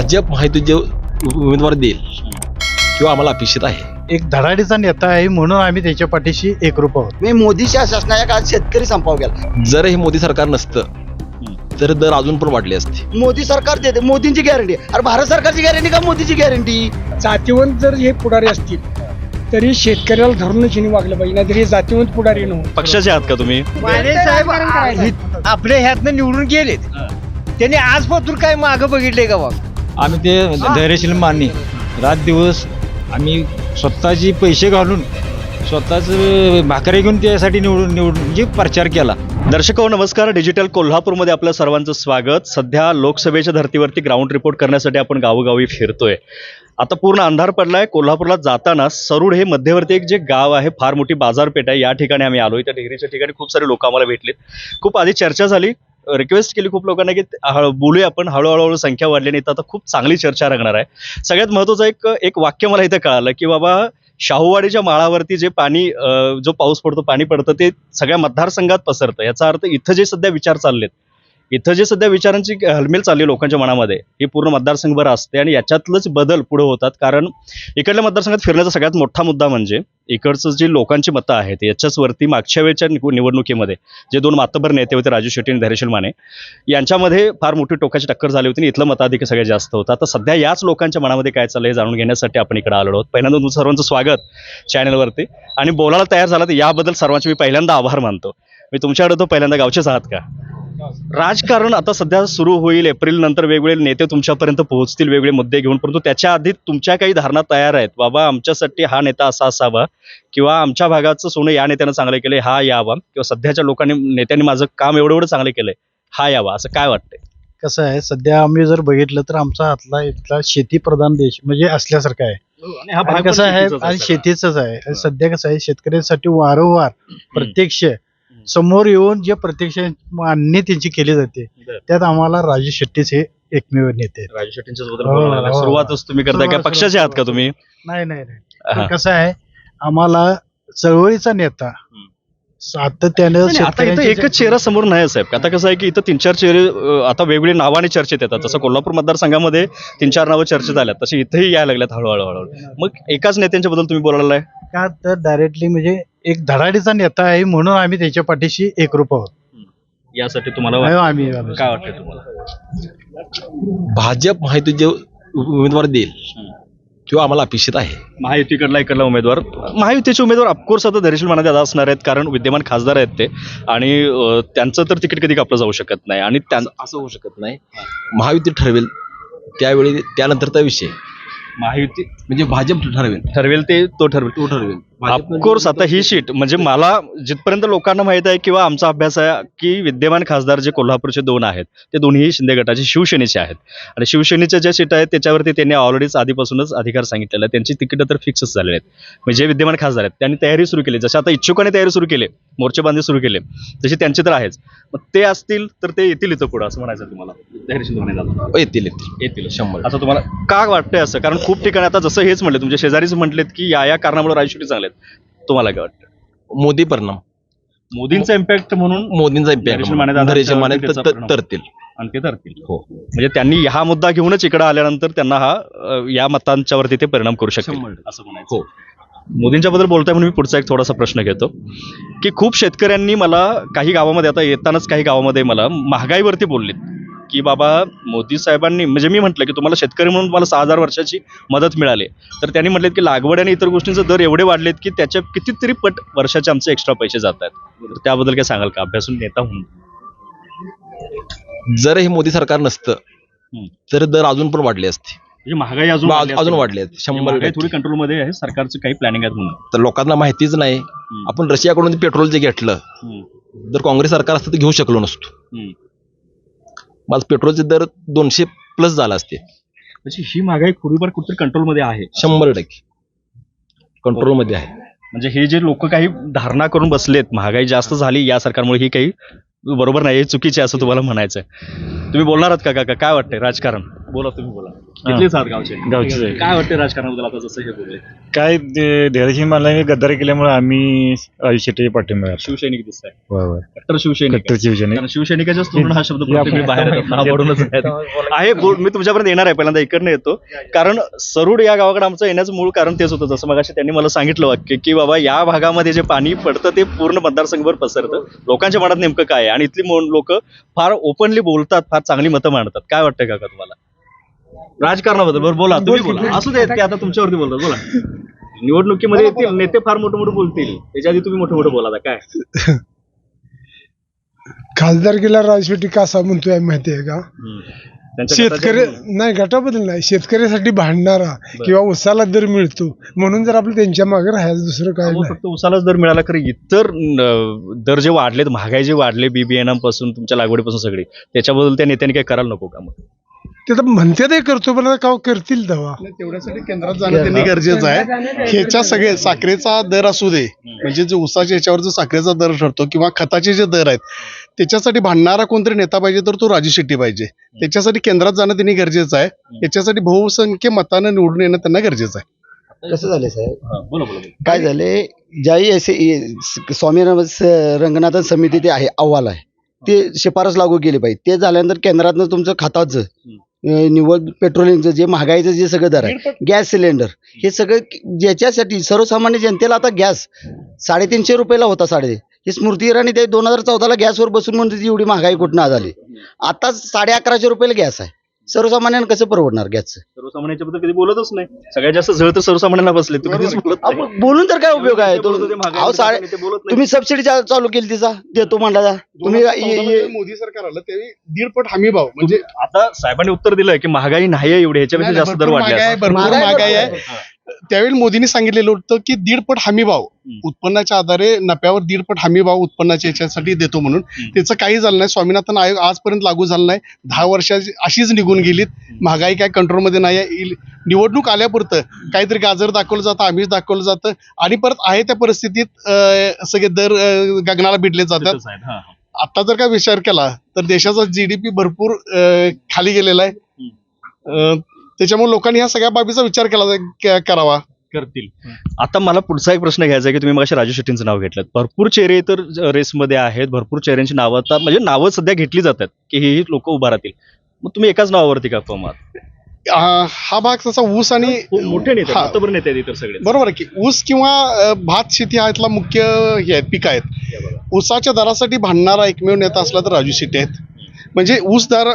भाजप माहिती जे उमेदवार देईल किंवा आम्हाला अपेक्षित आहे. एक धडाडीचा नेता आहे म्हणून आम्ही त्याच्या पाठीशी एकरूप आहोत. मी मोदीच्या शासनाच्या काळात शेतकरी संपाव गेला. जर हे मोदी सरकार नसतं तर दर अजून पण वाढले असते. मोदी सरकार देते मोदींची गॅरंटी अरे भारत सरकारची गॅरंटी का मोदीची गॅरंटी जातीवंत जर हे पुढारी असतील तरी शेतकऱ्याला धरूनच हिने वागलं पाहिजे नाहीतर हे जातीवंत पुढारी नव्हतं पक्षाचे आहात का तुम्ही? माने साहेब हि- आपल्या ह्यातनं निवडून गेलेत. त्यांनी आजपासून काय मागं बघितले का बघ आम्ही ते धैर्यशील माने रात दिवस आम्ही स्वतःची पैसे घालून स्वतःच भाकरी घेऊन त्यासाठी निवडून निवडून म्हणजे प्रचार केला. दर्शको हो, नमस्कार. डिजिटल कोल्हापूरमध्ये आपलं सर्वांचं स्वागत. सध्या लोकसभेच्या धर्तीवरती ग्राउंड रिपोर्ट करण्यासाठी आपण गावोगावी फिरतोय. आता पूर्ण अंधार पडलाय. कोल्हापूरला जाताना सरूड हे मध्यवर्ती एक जे गाव आहे फार मोठी बाजारपेठ आहे. या ठिकाणी आम्ही आलोय. त्या डिग्रीच्या ठिकाणी खूप सारे लोक आम्हाला भेटलेत. खूप आधी चर्चा झाली. रिक्वेस्ट केली खूप लोकांना की हळू- बोलूया आपण हळूहळू हळू संख्या वाढली आणि तर आता खूप चांगली चर्चा रंगणार आहे. सगळ्यात महत्वाचं एक एक वाक्य मला इथं कळालं की बाबा शाहूवाडीच्या माळावरती जे पाणी जो पाऊस पडतो पाणी पडतं ते सगळ्या मतदारसंघात पसरतं. याचा अर्थ इथं जे सध्या विचार चाललेत इथं जे सध्या विचारांची हलमेल चालली लोकांच्या मनामध्ये ही पूर्ण मतदारसंघभर असते आणि याच्यातलंच बदल पुढे होतात. कारण इकडल्या मतदारसंघात फिरण्याचा सगळ्यात मोठा मुद्दा म्हणजे इकडचं जी लोकांची मतं आहेत याच्याच वरती मागच्या वेळच्या निवडणुकीमध्ये जे दोन मातबर नेते होते राजू शेट्टी आणि धैर्यशील माने यांच्यामध्ये फार मोठी टोकाची टक्कर झाली होती आणि इथलं मताधिक सगळ्यात जास्त होतं. आता सध्या याच लोकांच्या मनामध्ये काय चाललंय हे जाणून घेण्यासाठी आपण इकडे आलो आहोत. पहिल्यांदा तुमचं सर्वांचं स्वागत चॅनलवरती. आणि बोलायला तयार झाला तर याबद्दल सर्वांचे मी पहिल्यांदा आभार मानतो. मी तुमच्याकडे तो पहिल्यांदा गावचेच आहात का? राजकारण आता सध्या सुरू होईल एप्रिल नंतर वेगवेगळे नेते तुमच्यापर्यंत पोहोचतील वेगळे मुद्दे घेऊन. परंतु त्याच्या आधी तुमच्या काही धारणा तयार आहेत. बाबा आमच्यासाठी हा नेता असा असावा किंवा आमच्या भागाचं सोनं या नेत्यानं चांगलं केलंय हा यावा किंवा सध्याच्या लोकांनी नेत्यांनी माझं काम एवढं एवढं चांगलं केलंय हा यावा असं काय वाटतंय? कसं आहे सध्या आम्ही जर बघितलं तर आमचा हातला इथला शेती प्रधान देश म्हणजे असल्यासारखं आहे. आणि हा भाग कसं आहे शेतीचाच आणि. शेतीचंच आहे. आणि सध्या कसं आहे शेतकऱ्यांसाठी वारंवार प्रत्यक्ष समोर येऊन जे प्रत्यक्ष मान्य त्यांची केली जाते. त्यात आम्हाला राजू शेट्टीच हे एकमेव नेते आहेत. राजू शेट्टींच्या हो. हो. सुरुवातच तुम्ही करताय का सुरुवात- पक्षाचे आहात का तुम्ही नाही नाही नाही हा. कसं आहे आम्हाला चळवळीचा नेता सातत्यानं नाही, आता इथं एकच चेहरा समोर नाही आहे साहेब आता कसं आहे की इथं तीन चार चेहरे अं, आता वेगवेगळी नावाने चर्चेत येतात जसं कोल्हापूर मतदारसंघामध्ये तीन चार नावं चर्चेत आल्यात तशी इथेही यायला लागल्यात हळूहळू हळूहळू मग एकाच नेत्यांच्या बद्दल तुम्ही बोलायला? का तर डायरेक्टली म्हणजे एक धडाडीचा नेता आहे म्हणून आम्ही त्याच्या पाठीशी एकरूप आहोत. यासाठी तुम्हाला वाट- आम्ही काय वाटतं तुम्हाला? भाजप माहिती जे उमेदवार देईल किंवा आम्हाला अपेक्षित आहे. महायुतीकडला इकडला उमेदवार? महायुतीचे उमेदवार ऑफकोर्स आता धैर्यशील माना दादा असणार आहेत कारण विद्यमान खासदार आहेत ते. आणि अं, त्यांचं तर तिकीट कधी कापलं जाऊ शकत नाही. आणि त्यां असं होऊ शकत नाही. महायुती ठरवेल त्यावेळी त्यानंतरचा विषय. महायुती म्हणजे भाजप ठरवेल. ठरवेल ते तो ठरवेल. तो ठरवेल. ऑफकोर्स आता ही सीट म्हणजे मला जिथपर्यंत लोकांना माहीत आहे किंवा आमचा अभ्यास आहे की विद्यमान खासदार जे कोल्हापूरचे दोन आहेत ते दोन्ही शिंदे गटाचे शिवसेनेचे आहेत. आणि शिवसेनेच्या ज्या सीट आहेत त्याच्यावरती त्यांनी ऑलरेडीच आधीपासूनच अधिकार सांगितलेला आहे त्यांची तिकीटं तर फिक्सच झालेले आहेत. म्हणजे जे विद्यमान खासदार आहेत त्यांनी तयारी सुरू केली. जसं आता इच्छुकाने तयारी सुरू केली मोर्चेबांधी सुरू केले तशी त्यांची तर आहेच. मग ते असतील तर ते येतील इथं पुढं असं म्हणायचं तुम्हाला. हो, येतील येतील. येतील. शंभर आता तुम्हाला का वाटतंय असं? कारण खूप ठिकाणी आता जसं हेच म्हणले तुमच्या शेजारीच म्हटलेत की या या कारणामुळे राजशेट्टी चांगले आहेत. तुम्हाला काय वाटतं? मोदी परिणाम मोदींचा इम्पॅक्ट म्हणून मोदींचा धैर्यशील माने दादा धैर्यशील माने त्याच्यावरती तर- त्याचा परिणाम. तरतील. आणि ते धरतील हो. म्हणजे त्यांनी हा मुद्दा घेऊनच इकडे आल्यानंतर त्यांना हा अ, या मतांच्यावरती ते परिणाम करू शकतील. टक्के. असं म्हणायचं. हो. मोदींच्या बद्दल बोलताय म्हणून मी पुढचा एक थोडासा प्रश्न घेतो. की खूप शेतकऱ्यांनी मला काही गावामध्ये आता येतानाच काही गावामध्ये मला महागाईवरती बोललीत. की बाबा मोदी साहेबांनी म्हणजे मी म्हटलं की तुम्हाला शेतकरी म्हणून मला सहा हजार वर्षाची मदत मिळाली. तर त्यांनी म्हटलेत की लागवड आणि इतर गोष्टींचे दर एवढे वाढलेत की त्याच्या कितीतरी पट वर्षाचे आमचे एक्स्ट्रा पैसे जात आहेत. तर त्याबद्दल काय सांगाल का? अभ्यासून नेता म्हणून जर हे मोदी सरकार नसतं. तर दर अजून पण वाढले असते. म्हणजे महागाई अजून अजून. वाढले आहेत शंभर टक्के. थोडी कंट्रोलमध्ये आहे सरकारचं काही प्लॅनिंग आहेत म्हणून. तर लोकांना माहितीच नाही. आपण रशियाकडून पेट्रोल जे घेतलं. जर काँग्रेस सरकार असतं तर घेऊ शकलो नसतो. माझं पेट्रोलचे दर दोनशे प्लस झाला असते. म्हणजे ही महागाई थोडीफार कुठेतरी कंट्रोलमध्ये आहे. शंभर टक्के. कंट्रोलमध्ये आहे. म्हणजे हे जे लोक काही धारणा करून बसलेत महागाई जास्त झाली या सरकारमुळे ही काही बरोबर नाही हे चुकीचे असं तुम्हाला म्हणायचं आहे तुम्ही बोलणार आहात का काका? काय वाटतंय? राजकारण? बोला तुम्ही बोला. तिथलेच आहात गावचे. गावचेच आहे. काय वाटतं राजकारणाबद्दल? आता जसं हे बोलले. काय धैर्यशील मानला गद्दारी केल्यामुळे आम्ही राजू शेट्टी पाठिंबा. शिवसैनिक दिसत आहे. कट्टर शिवसैनिक. कट्टर शिवसैनिक. कारण शिवसैनिकाच्याच तोंडून हा शब्द प्रत्येक बाहेर येतात नावावरूनच आहेत. आहे बोल- मी तुमच्यापर्यंत येणार आहे. पहिल्यांदा इकडनं येतो. कारण सरूड या गावाकडे आमचं येण्याचं मूळ कारण तेच होतं. जसं मगाशी त्यांनी मला सांगितलं वाक्य की बाबा या भागामध्ये जे पाणी पडतं ते पूर्ण मतदारसंघभर पसरतं. लोकांच्या मनात नेमकं काय आहे? आणि इथली लोक फार ओपनली बोलतात फार चांगली मतं मांडतात. काय वाटतंय काका तुम्हाला? राजकारणाबद्दल. बरं बोला तुम्ही बोला असू देत ते आता तुमच्यावरती बोलतात. बोला. निवडणुकीमध्ये येतील नेते फार मोठे मोठे बोलतील. त्याच्या आधी तुम्ही मोठे मोठे बोला आता काय? खासदारकीला राजशेट्टी कसा म्हणतोय माहिती आहे का? त्यांच्या शेतकरी नाही गटाबद्दल नाही. शेतकऱ्यासाठी भांडणारा किंवा उसाला दर मिळतो. म्हणून जर आपलं त्यांच्या मागे राहायचं दुसरं काय अहो, नाही. फक्त उसालाच दर मिळाला खरं इतर न, दर जे वाढलेत महागाई जे वाढले बीबीएनएमपासून तुमच्या लागवडीपासून सगळी त्याच्याबद्दल त्या नेत्यांनी काही करायला नको का मग? तर म्हणते ते करतो पण का करतील तेव्हा. तेवढ्यासाठी केंद्रात जाणं त्यांनी गरजेचं आहे. ह्याच्या सगळे साखरेचा दर असू दे म्हणजे जे उसाच्या ह्याच्यावर जो साखरेचा दर ठरतो किंवा खताचे जे दर आहेत त्याच्यासाठी भांडणारा कोणतरी नेता पाहिजे तर तो राजू शेट्टी पाहिजे. त्याच्यासाठी केंद्रात जाणं त्यांनी गरजेचं आहे. याच्यासाठी बहुसंख्य मतानं निवडून येणं त्यांना गरजेचं आहे. कसं झालंय साहेब? हा, बोला बोला बोला. काय झाले ज्याही असे स्वामी रंगनाथन समिती ते आहे अहवाल आहे. ते शिफारस लागू केली पाहिजे. ते झाल्यानंतर केंद्रातनं तुमचं खताचं निवड पेट्रोलिंगचं जे महागाईचं जे सगळं दर आहे गॅस सिलेंडर हे सगळं ज्याच्यासाठी सर्वसामान्य जनतेला आता गॅस साडेतीनशे रुपयाला होता साडे ही स्मृती इराणी ते दोन हजार चौदाला गॅसवर बसून म्हणते एवढी महागाई कुठं झाली आता साडे अकराशे रुपयाला गॅस आहे. सर्वसामान्यांना कसं परवडणार गॅसचं? सर्वसामान्यांच्या बद्दल कधी बोलतच नाही. सगळ्यात जास्त जळ तर सर्वसामान्यांना बसले तू कधीच बोलत नाही. आपण बोलून तर काय उपयोग आहे? ते बोलत होते महागाई अहो, साडे ते बोलत नाही. तुम्ही सबसिडी चा- चालू केली तिचा देतो म्हणला तुम्ही ये- ये- मोदी सरकार आलं त्यावेळी दीडपट हमी भाव म्हणजे आता साहेबांनी उत्तर दिलंय की महागाई नाही आहे एवढी ह्याच्यापेक्षा जास्त दर भरपूर वाढले महागाई आहे, असं. भरपूर महागाई महागाई भरपूर आहे. त्यावेळी मोदींनी सांगितलेलं होतं की दीडपट हमी भाव उत्पन्नाच्या आधारे नफ्यावर दीडपट हमी भाव उत्पन्नाच्या याच्यासाठी देतो म्हणून. त्याचं काही झालं नाही. स्वामीनाथन आयोग आजपर्यंत लागू झालं नाही. दहा वर्षाची अशीच निघून गेलीत. महागाई काय कंट्रोलमध्ये नाही निवडणूक आल्यापुरतं काहीतरी गाजर दाखवलं जातं आमिष दाखवलं जातं आणि परत आहे त्या परिस्थितीत सगळे दर गगनाला भिडले जातात. आता जर का विचार केला तर देशाचा जीडीपी भरपूर खाली गेलेला आहे. त्याच्यामुळे लोकांनी ह्या सगळ्या बाबीचा विचार केला करावा. करतील. आता मला पुढचा एक प्रश्न घ्यायचा आहे की तुम्ही मग राजू शेट्टींचं नाव घेतलं. भरपूर चेहरे तर रेसमध्ये आहेत भरपूर चेहऱ्यांची नावं आता म्हणजे नावं सध्या घेतली जातात की ही लोक उभा राहतील. मग तुम्ही एकाच नावावरती का अं, हा भाग तसा ऊस आणि मोठे नेते इतर सगळे. बरोबर आहे की ऊस किंवा भात शेती हा इथला मुख्य हे आहेत पीक आहेत. ऊसाच्या दरासाठी भांडणारा एकमेव नेता असला तर राजू शेट्टी आहेत. म्हणजे ऊस दर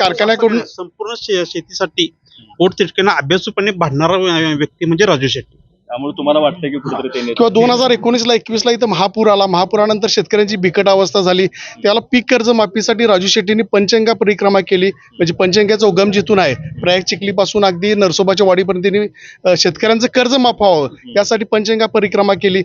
कारखान्याकडून संपूर्ण शे- शेतीसाठी पोट अभ्यासूपणे भांडणारा व्यक्ती म्हणजे राजू शेट्टी. त्यामुळे तुम्हाला वाटतं की कुठेतरी ते नेते- किंवा दोन हजार एकोणीसला एकवीसला इथं महापूर आला. महापुरानंतर शेतकऱ्यांची बिकट अवस्था झाली. त्याला पीक कर्ज माफीसाठी राजू शेट्टींनी पंचगंगा परिक्रमा केली. म्हणजे पंचगंगाचा उगम जिथून आहे. प्रयाग चिखलीपासून अगदी नरसोबाच्या वाडीपर्यंत त्यांनी अं, शेतकऱ्यांचं कर्ज माफ व्हावं. यासाठी पंचगंगा परिक्रमा केली.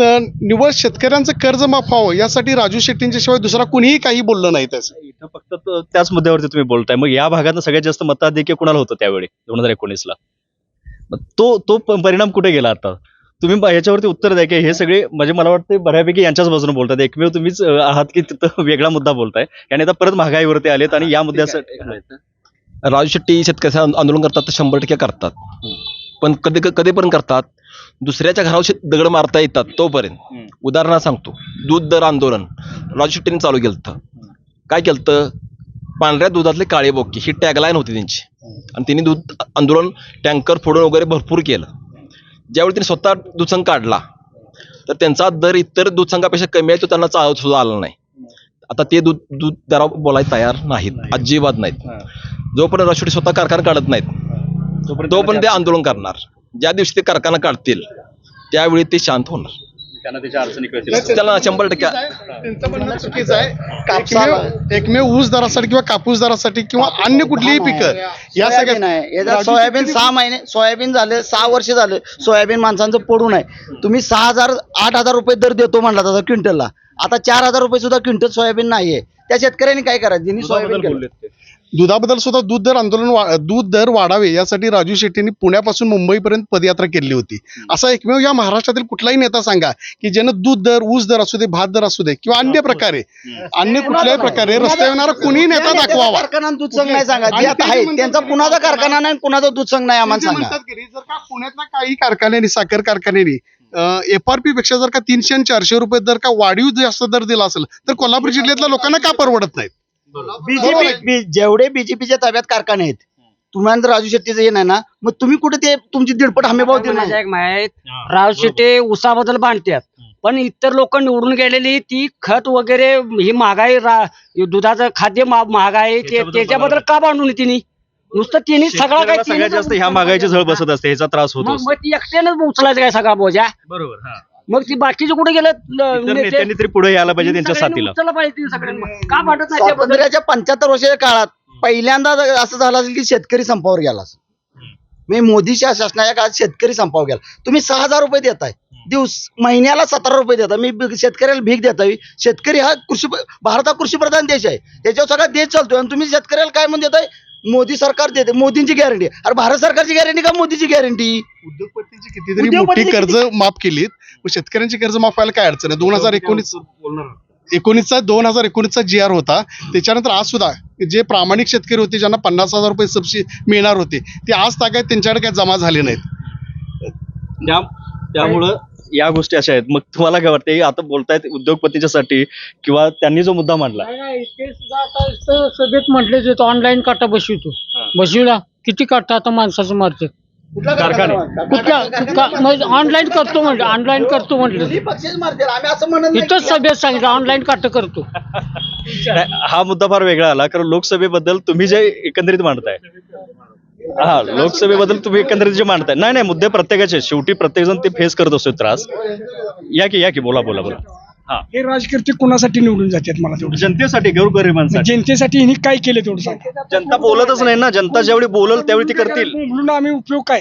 अं, निव्वळ शेतकऱ्यांचं कर्ज माफ व्हावं. यासाठी राजू शेट्टींच्या शिवाय दुसरा कुणीही काही बोललं नाही त्याचं. इथं फक्त त- त्याच मुद्द्यावरती तुम्ही बोलताय. मग या भागात सगळ्यात जास्त मताधिक्य कोणाला होतं त्यावेळी? दोन हजार एकोणीसला. तो तो परिणाम कुठे गेला आता? तुम्ही ब- याच्यावरती उत्तर द्या की हे सगळे म्हणजे मला वाटतं बऱ्यापैकी यांच्याच बाजूने बोलतात. एकमेव तुम्हीच आहात की तिथं वेगळा मुद्दा बोलताय. आणि आता परत महागाईवरती आलेत आणि या मुद्द्यासाठी राजू शेट्टी शेतकऱ्याचं आंदोलन करतात तर शंभर टक्के करतात. पण कधी कधी पण करतात? दुसऱ्याच्या घरावर दगड मारता येतात तोपर्यंत. उदाहरणार्थ सांगतो. दूध दर आंदोलन. राजू शेट्टीने चालू केलं काय केलं पांढऱ्या दुधातले काळे बोके ही टॅगलाईन होती त्यांची. आणि त्यांनी दूध आंदोलन टँकर फोडून वगैरे भरपूर केलं. ज्यावेळी त्यांनी स्वतः दूधसंघ काढला तर त्यांचा दर इतर दूधसंघापेक्षा कमी आहे तो त्यांना चालत सुद्धा आला नाही. आता ते दूध दूध दरावर बोलायला तयार नाहीत अजिबात नाहीत. जोपर्यंत राष्ट्रपती स्वतः कारखाना काढत नाहीत तोपर्यंत ते आंदोलन करणार. ज्या दिवशी ते कारखाना काढतील त्यावेळी ते शांत होणार. त्यांना त्याच्या अडचणी कळतील. त्याला शंभर टक्के. त्यांचं म्हणणं चुकीचं आहे. एकमेव एकमेव ऊस दरासाठी किंवा कापूस दरासाठी किंवा अन्य कुठलीही पिकं या सोयाबीन सगळ्या आहे याचा सोयाबीन सहा महिने सोयाबीन झाले सहा वर्ष झाले सोयाबीन माणसांचं पडून आहे तुम्ही सहा हजार आठ हजार रुपये दर देतो म्हणला तसा क्विंटलला. आता चार हजार रुपये सुद्धा क्विंटल सोयाबीन नाहीये. त्या शेतकऱ्यांनी काय करायचं? ज्यांनी सोयाबीन दुधाबद्दल केलं. दुधाबद्दल सुद्धा दूध दर आंदोलन वा- दूध दर वाढावे यासाठी राजू शेट्टींनी पुण्यापासून मुंबईपर्यंत पदयात्रा केली होती. असा एकमेव या महाराष्ट्रातील कुठलाही नेता सांगा की ज्यानं दूध दर ऊस दर असू दे भात दर असू दे किंवा अन्य प्रकारे अन्य कुठल्याही प्रकारे रस्त्यावर येणारा कुणीही नेता दाखवावा. कारखाना दूध संघ नाही सांगा. आणि जे आता ते आहे म्हणतात त्यांचा की- कुणाचा कारखाना नाही कुणाचा दूध संघ नाही आम्हाला सांगा. म्हणतात की जर का पुण्यातल्या काही कारखान्यांनी साखर कारखान्यांनी एफ आर पी पेक्षा जर का तीनशे आणि चारशे रुपये जर का वाढीव जास्त दर दिला असेल तर कोल्हापूर जिल्ह्यातल्या लोकांना का परवडत नाहीत? बीजेपी जेवढे बीजेपीच्या ताब्यात कारखाने आहेत तुम्हाला जर राजू शेट्टीचं हे नाही ना मग तुम्ही कुठे ते तुमची दीडपट हमी भाव दिला नाही? एक माहीत राव शेटे उसाबद्दल भांडतात पण इतर लोक निवडून गेलेली ती खत वगैरे ही महागाई रा- दुधाचं खाद्य महागाई त्याच्याबद्दल त्याच्याबद्दल का भांडून तिने? नुसतं तिने सगळं काय शेतकऱ्याला सगळ्यात जास्त ह्या महागाईची झळ बसत असते ह्याचा त्रास होतो मग मग ती एकट्यानंच उचलायचं काय सगळा बोजा? बरोबर हा. मग ती बाकीचे कुठे गेले इतर नेत्यांनी तरी पुढे यायला पाहिजे त्यांच्या साथीला. उचललं पाहिजे ती सगळ्यांनी. का भांडत नाही त्याबद्दल? स्वातंत्र्याच्या पंच्याहत्तर वर्षाच्या काळात पहिल्यांदा असं झालं असेल की शेतकरी संपावर गेला असेल. मी मोदीच्या शासनाच्या काळात शेतकरी संपावर गेला. तुम्ही सहा हजार रुपये देताय. दिवस महिन्याला सतरा रुपये देता मी बी- शेतकऱ्याला भीक देताय. शेतकरी हा कृषी भारत हा कृषीप्रधान देश आहे. त्याच्यावर सगळा देश चालतोय. आणि तुम्ही शेतकऱ्याला काय म्हणून देताय? मोदी सरकार देते मोदींची गॅरंटी अरे भारत सरकारची गॅरंटी का मोदीची गॅरंटी उद्योगपतींची कितीतरी उद्योगपतीची मोठी कर्ज माफ केलीत मग शेतकऱ्यांची कर्ज माफ व्हायला काय अडचण आहे? दोन हजार एकोणीस एकोणीसचा दोन हजार एकोणीसचा जी आर होता. त्याच्यानंतर आज सुद्धा जे प्रामाणिक शेतकरी होते ज्यांना पन्नास हजार रुपये सबसिडी मिळणार होते ते आज तागायत त्यांच्याकडे काय जमा झाले नाहीत. त्या त्यामुळं या गोष्टी अशा आहेत. मग तुम्हाला काय वाटतं हे आता बोलतायत उद्योगपतीच्यासाठी किंवा त्यांनी जो मुद्दा मांडला? नाही, नाही, ते सुद्धा आता इथं सभेत म्हटलेच होतं ऑनलाईन काटा बसवितो. हा. बसविला किती काटा आता माणसाचं मारते कारखाने. कुठल्या ऑनलाईन करतो म्हटलं ऑनलाईन करतो म्हटलं. पक्षच मारतील आम्ही असं म्हणत नाही. इथंच सभेत सांगितलं ऑनलाईन काट करतो. नाही, हा मुद्दा फार वेगळा आला कारण लोकसभेबद्दल तुम्ही जे एकंदरीत मांडताय. हा लोकसभेबद्दल तुम्ही एकंदरीत जे मांडताय. नाही नाही मुद्दे प्रत्येकाचे आहेत. शेवटी प्रत्येक जण ते फेस करत असतो त्रास. या की या की बोला बोला बोला. हा. हे राजकीय कुणासाठी निवडून जातात मला तेवढं जनतेसाठी गोरगरिबांसाठी जनतेसाठी हिने काय केलं तेवढं सांग. जनता बोलतच नाही ना. जनता जेवढी बोलल त्यावेळी ती करतील. बोलून आम्ही उपयोग काय?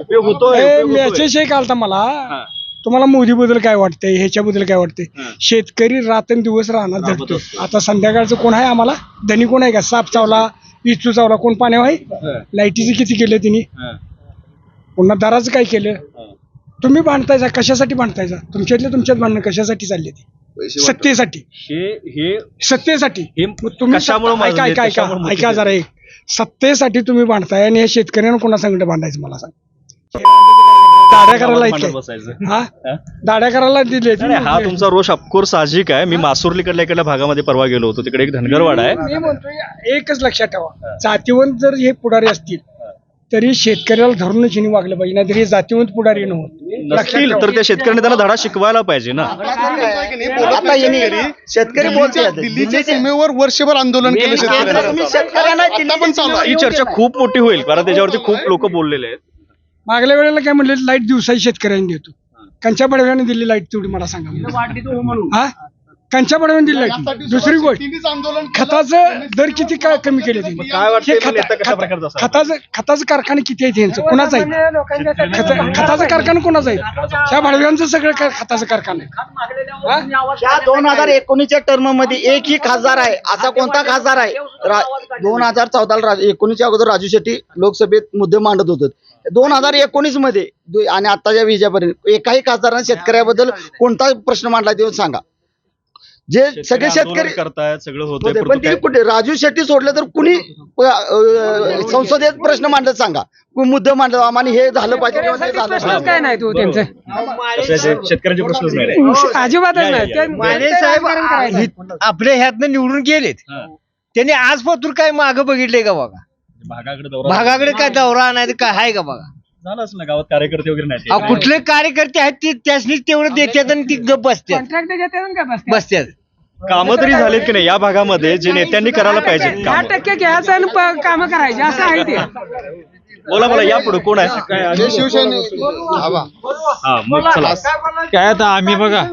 उपयोग होतोय उपयोग होतोय. मेसेज एक आलता मला. हा. तुम्हाला मोदी बद्दल काय वाटतंय? ह्याच्याबद्दल काय वाटतंय? हा. शेतकरी रात्रंदिवस राहणार राबत धरतो असतो. आता संध्याकाळचं कोण आहे आम्हाला? धनी कोण आहे का? साप चावला. इचू चावला कोण पाण्यावर आहे. लाईटीचं किती केलं तिने? हा. पुन्हा दराचं काय केलं? हा. तुम्ही भांडतायचा कशासाठी भांडतायचा तुमच्यातले तुमच्यात भांडणं कशासाठी चालले ते? सत्तेसाठी. हे हे सत्तेसाठी. हे ऐका? ऐका ऐका ऐका जरा एक. सत्तेसाठी तुम्ही भांडताय आणि हे शेतकऱ्यांना कोणा संकट भांडायचं मला सांग? दाड्या करायला भांडत इतके. बसायचं. हा? दाड्या करायला दिले. नाही, नाही, हा तुमचा रोष ऑफकोर्स साहजिक आहे. मी मासुर्लीकडल्या इकडल्या भागामध्ये परवा गेलो होतो. तिकडे एक धनगरवाडा आहे. मी म्हणतोय एकच लक्षात ठेवा. जातीवंत जर हे पुढारी असतील तरी शेतकऱ्याला धरूनच हिने वागलं पाहिजे. नाहीतर हे जातीवंत पुढारी नव्हत नसतील तर त्या शेतकऱ्यांनी त्यांना धडा शिकवायला पाहिजे ना. आता शेतकरी बोलते. दिल्लीच्या सीमेवर वर्षभर आंदोलन केलं शेतकऱ्यांनी. तुम्ही शेतकऱ्यांना आता पण चालू आहे. ही चर्चा खूप मोठी होईल. कारण त्याच्यावरती खूप लोक बोललेले आहेत. मागल्या वेळेला काय म्हणले लाइट दिवसाही शेतकऱ्यांनी देतो. कंच्या बडव्याने दिली लाइट तेवढी मला सांगा हा. कंच्या बडव्याने दिली लाइट दुसरी गोष्ट खताचं दर किती काय कमी केले हे तो? खताचं खताचं कारखाने किती आहेत यांचं कुणाचं आहे? खत- खताचं कारखाना कोणाचं आहे? त्या भाडव्यांचं सगळं का- खताचं कारखाना आहे. या दोन हजार एकोणीसच्या टर्ममध्ये एकही खासदार आहे. असा कोणता खासदार आहे? दोन हजार चौदाला एकोणीसच्या अगोदर राजू शेट्टी लोकसभेत मुद्दे मांडत होते. दोन हजार एकोणीसमध्ये आणि आताच्या विजयापर्यंत एकाही खासदाराने शेतकऱ्याबद्दल कोणता प्रश्न मांडला देऊन सांगा. जे सगळे शेतकरी करतायत सगळं होते, पण ते कुठे राजू शेट्टी सोडलं तर कुणी संसदेत प्रश्न मांडत सांगा. कोण मुद्दे मांडत आम्हाला हे झालं पाहिजे. काय नाही तो त्यांचं? शेतकऱ्याचे प्रश्नच नाही. अजिबातच नाही साहेब आपल्या ह्यातनं निवडून गेलेत. हा. त्यांनी आजपासून काय मागं बघितलंय का बघा? भागाकडे दौरा भागाकडे काय दौरा आणायचं काय आहे का बघा? झालाच ना गावात कार्यकर्ते वगैरे नाही कुठले कार्यकर्ते आहेत ते त्यासनीच तेवढं देतात आणि ती गप बसतात. कॉन्ट्रॅक्ट घेतात का बस बसतात. कामं तरी झालीत की नाही? या भागामध्ये जे नेत्यांनी करायला पाहिजे दहा कामं. टक्के घ्यायचं आणि कामं करायची असं आहे ते. बोला बोला या पुढे. कोण आहे? जे शिवसेने. हवा हा मग चला. काय आता आम्ही बघा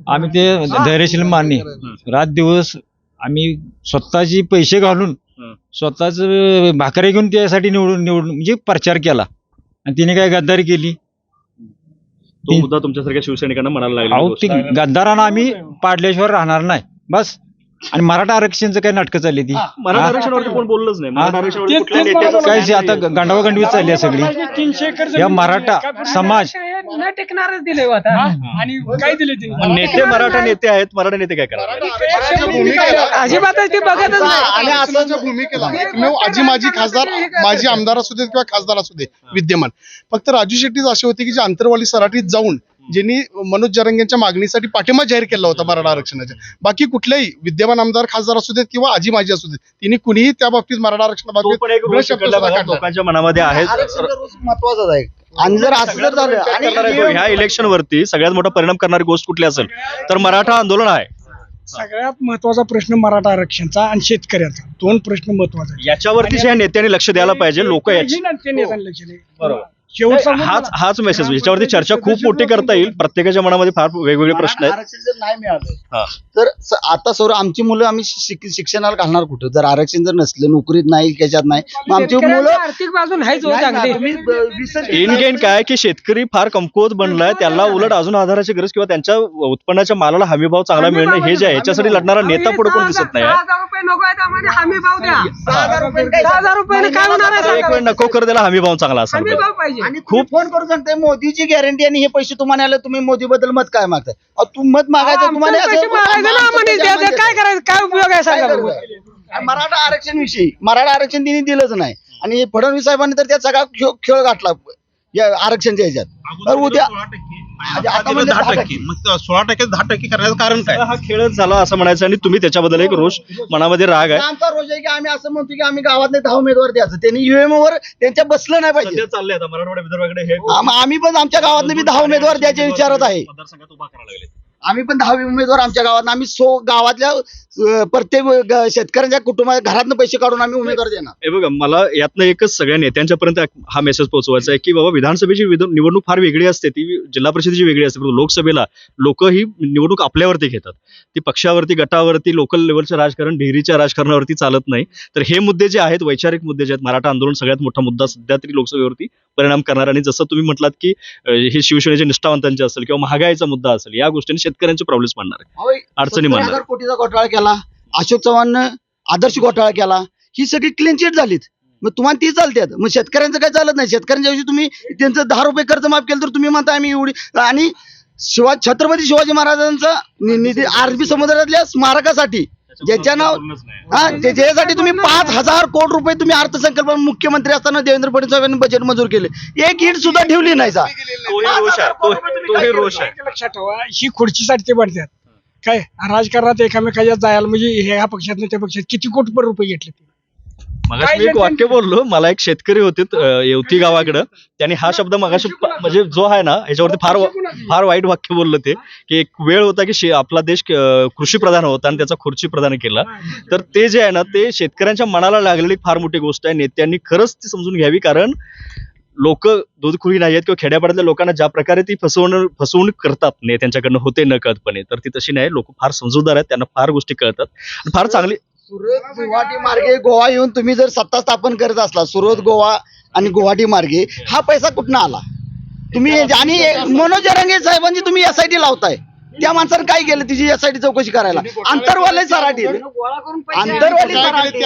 आम्ही ते धैर्यशील मान्य. रात दिवस आम्ही स्वतःची पैसे घालून हं. स्वतःच भाकरी घेऊन त्यासाठी निवडून निवडून म्हणजे प्रचार केला. आणि तिने काय गद्दारी केली? तो मुद्दा तुमच्यासारख्या शिवसैनिकांना म्हणायला अहो ती लागला गद्दारांना आम्ही पाडल्याशिवाय राहणार नाही. बस. आणि मराठा आरक्षणचं काय नाटकं चालली ती? मराठा हा? आरक्षणावरती कोण बोललंच नाही. मराठा आरक्षणावरती ते- कुठल्या तेच नेत्याचं मला काय जे आता गांडवा गंडवी चालली आहे सगळी? तीनशे एकर या मराठा समाज न टेकणारच दिले आता. आणि काय दिले मग नेते मराठा नेते आहेत. मराठा नेते काय करणार? अजिबात ते बघतच आणि असं भूमिकेला एकमेव आजी माजी खासदार माजी आमदार असू देत किंवा खासदार असू दे विद्यमान. फक्त राजू शेट्टीच असे होते की जे आंतरवाली सराटीत जाऊन ज्यांनी मनोज जरंग यांच्या मागणीसाठी पाठिंबा जाहीर केला होता मराठा आरक्षणाच्या. बाकी कुठल्याही विद्यमान आमदार खासदार असू देत किंवा आजी माजी असू देत तिने कुणीही त्या बाबतीत मराठा तो आरक्षणाबाबतीत पण एक ब्रश रोष शब्द इकडल्या सुद्धा भागात काढला. लोकांच्या मनामध्ये आहे. महत्वाचाच आहे. आणि जर असं जर झालं करणार आहे तो. आणि ह्या इलेक्शन वरती सगळ्यात मोठा परिणाम करणारी गोष्ट कुठली असेल तर मराठा आंदोलन आहे. सगळ्यात महत्त्वाचा प्रश्न मराठा आरक्षणचा आणि शेतकऱ्याचा. दोन प्रश्न महत्त्वाचे याच्यावरती ह्या नेत्यांनी लक्ष द्यायला पाहिजे लोक याची बरोबर. शेवटचा हाच हाच मेसेज याच्यावरती चर्चा खूप मोठी करता येईल. प्रत्येकाच्या मनामध्ये फार वेगवेगळे प्रश्न आहेत. आरक्षण जर नाही. मिळालं तर स- आता सौर आमची मुलं आम्ही शिक- शिक्षणाला घालणार कुठं? जर आरक्षण जर नसलं नोकरीत नाही त्याच्यात नाही मग आमची मुलं आर्थिक बाजून आहेच हो नाही ना, चांगली. तुम्ही ब- विसर- इन गेन काय की शेतकरी फार कमकुवत बनलाय त्याला उलट अजून आधाराची गरज किंवा त्यांच्या उत्पन्नाच्या मालाला हमी भाव चांगला मिळणं हे जे आहे याच्यासाठी लढणारा नेता पुढे कोण दिसत नाही आहे. रुपये नको आहेत आम्हाला हमी भाव द्या. सहा हजार रुपये काय दहा हजार रुपयाने काय होणार आहे आता एक वेळ नको कर त्याला हमी भाव चांगला हमी. भाव पाहिजे. आणि खूप फोन करून सांगताय मोदीची गॅरंटी आणि हे पैसे तुम्हाला आले तुम्ही मोदी बद्दल मत काय मागताय अहो, तू मत मागायचं तुम्हाला आमचे पैसे ना. काय करायचं काय उपयोग आहे सांगा. आणि मराठा आरक्षण विषयी मराठा आरक्षण तिने दिलंच नाही आणि फडणवीस साहेबांनी तर त्यात सगळा खेळ खेळ घातला या आरक्षणच्या ह्याच्यात तर उद्या आता म्हणजे दहा टक्के. सोळा टक्के दहा टक्के करण्याचं कारण काय? हा खेळच झाला असं म्हणायचं आणि तुम्ही त्याच्याबद्दल एक रोष मनामध्ये राग आहे. आमचा रोज आहे की आम्ही असं म्हणतो की आम्ही गावात नाही दहा उमेदवार द्यायचं. त्यांनी युएम वर त्यांच्या बसलं नाही पाहिजे. सध्या चाललंय आता मराठवाडा विदर्भाकडे हे आम- आम्ही पण आमच्या गावात बी दहा उमेदवार द्यायचे विचारत आहे. मतदारसंघात उभा करायला लागले आम्ही पण दहावी उमेदवार आमच्या गावात आम्ही सो गावातल्या प्रत्येक शेतकऱ्यांच्या कुटुंबात घरातनं पैसे काढून आम्ही उमेदवार देणार. हे बघा मला यातनं एकच सगळ्या नेत्यांच्यापर्यंत हा मेसेज पोहोचवायचा आहे की बाबा विधानसभेची निवडणूक फार वेगळी असते. ती जिल्हा परिषदेची वेगळी असते. परंतु लोकसभेला लोक ही निवडणूक आपल्यावरती घेतात. ती पक्षावरती गटावरती लोकल लेवलचं राजकारण डेहरीच्या राजकारणावरती चालत नाही. तर हे मुद्दे जे आहेत वैचारिक मुद्दे जे आहेत मराठा आंदोलन सगळ्यात मोठा मुद्दा सध्या तरी लोकसभेवरती परिणाम करणार. आणि जसं तुम्ही म्हटलात की हे शिवसेनेचे निष्ठावंतांचे असेल किंवा महागाईचा मुद्दा असेल या गोष्टीने शेतकऱ्यांचे प्रॉब्लेम्स मांडणार आहे. अडचणी 70 मांडणार. कोटीचा घोटाळा केला अशोक चव्हाणनं आदर्श घोटाळा केला ही सगळी क्लीन चिट झालीत. मग तुम्हाला ती चालतात मग शेतकऱ्यांचं काय चालत नाही? शेतकऱ्यांच्या ऐवजी तुम्ही त्यांचं दहा रुपये कर्ज माफ केलं तर तुम्ही म्हणता आम्ही एवढी आणि शिवा छत्रपती शिवाजी महाराजांचा निधी अरबी समुद्रातल्या स्मारकासाठी ज्याच्या नाव हा त्याच्यासाठी तुम्ही पाच हजार कोटी रुपये तुम्ही अर्थसंकल्प मुख्यमंत्री असताना देवेंद्र फडणवीस साहेबांनी बजेट मंजूर केले. एक ईट सुद्धा ठेवली नाही सा तोही रोष आहे तो- तोही रोष आहे. एक लक्षात ठेवा ही खुर्चीसाठी ते पडतात काय राजकारणात एकामेकाच्या जायला म्हणजे ह्या पक्षात त्या पक्षात किती कोटी रुपये घेतले ते? मगाशी मी एक वाक्य बोललो मला एक शेतकरी होते अं, येवती गावाकडं. त्यांनी हा शब्द मगाशी प- म्हणजे जो आहे ना ह्याच्यावरती फार फार वाईट वाक्य बोललं ते की एक वेळ होता की शे- आपला देश कृषी प्रधान होता आणि त्याचा खुर्ची प्रधान केला. तर ते जे आहे ना ते शेतकऱ्यांच्या मनाला लागलेली फार मोठी गोष्ट आहे. नेत्यांनी खरंच ती समजून घ्यावी कारण लोक दूधखुरी नाही आहेत किंवा खेड्यापाड्यातल्या लोकांना ज्या प्रकारे ती फसवणूक फसवणूक करतात नेत्यांच्याकडनं होते न कळतपणे तर ती तशी नाही. लोक फार समजूतदार आहेत त्यांना फार गोष्टी कळतात. आणि फार चांगली सुरत गुवाहाटी मार्गे गोवा येऊन तुम्ही जर सत्ता स्थापन करत असला सुरत गोवा आणि गुवाहाटी मार्गे हा पैसा कुठनं आला? तुम्ही आणि मनोज जरांगे साहेबांची तुम्ही एसआयटी लावताय. त्या माणसानं काय केलं तिची एसआयटी चौकशी करायला? आंतरवाले सराठी आंतरवाली सराठी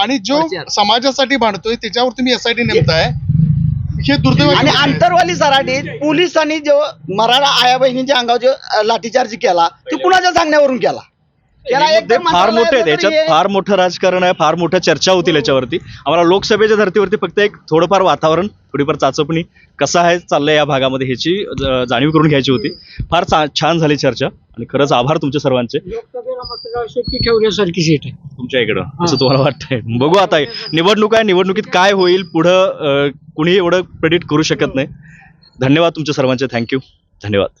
आणि जो. समाजासाठी भांडतोय त्याच्यावर तुम्ही एसआयटी नेमताय? हे दुर्दैव आणि आंतरवाली सराटीत पोलिसांनी जो मराठा आया बहिणींच्या अंगावर जो लाठीचार्ज केला ते कुणाच्या सांगण्यावरून केला? मुद्दे फार मोठे आहेत. याच्यात हे- फार मोठं राजकारण आहे फार मोठ्या चर्चा होतील याच्यावरती. आम्हाला लोकसभेच्या धर्तीवरती फक्त एक थोडंफार वातावरण थोडीफार चाचपणी कसं आहे चाललंय या भागामध्ये ह्याची जाणीव करून घ्यायची होती. फार चा- छान झाली चर्चा आणि खरंच आभार तुमचे सर्वांचे. ठेवण्यासारखी सीट आहे. तुमच्या इकडं असं तुम्हाला वाटतंय. बघू आता निवडणूक आहे निवडणुकीत काय होईल पुढं अं, कुणीही एवढं प्रेडिक्ट करू शकत नाही. धन्यवाद तुमच्या सर्वांचे. थँक्यू धन्यवाद.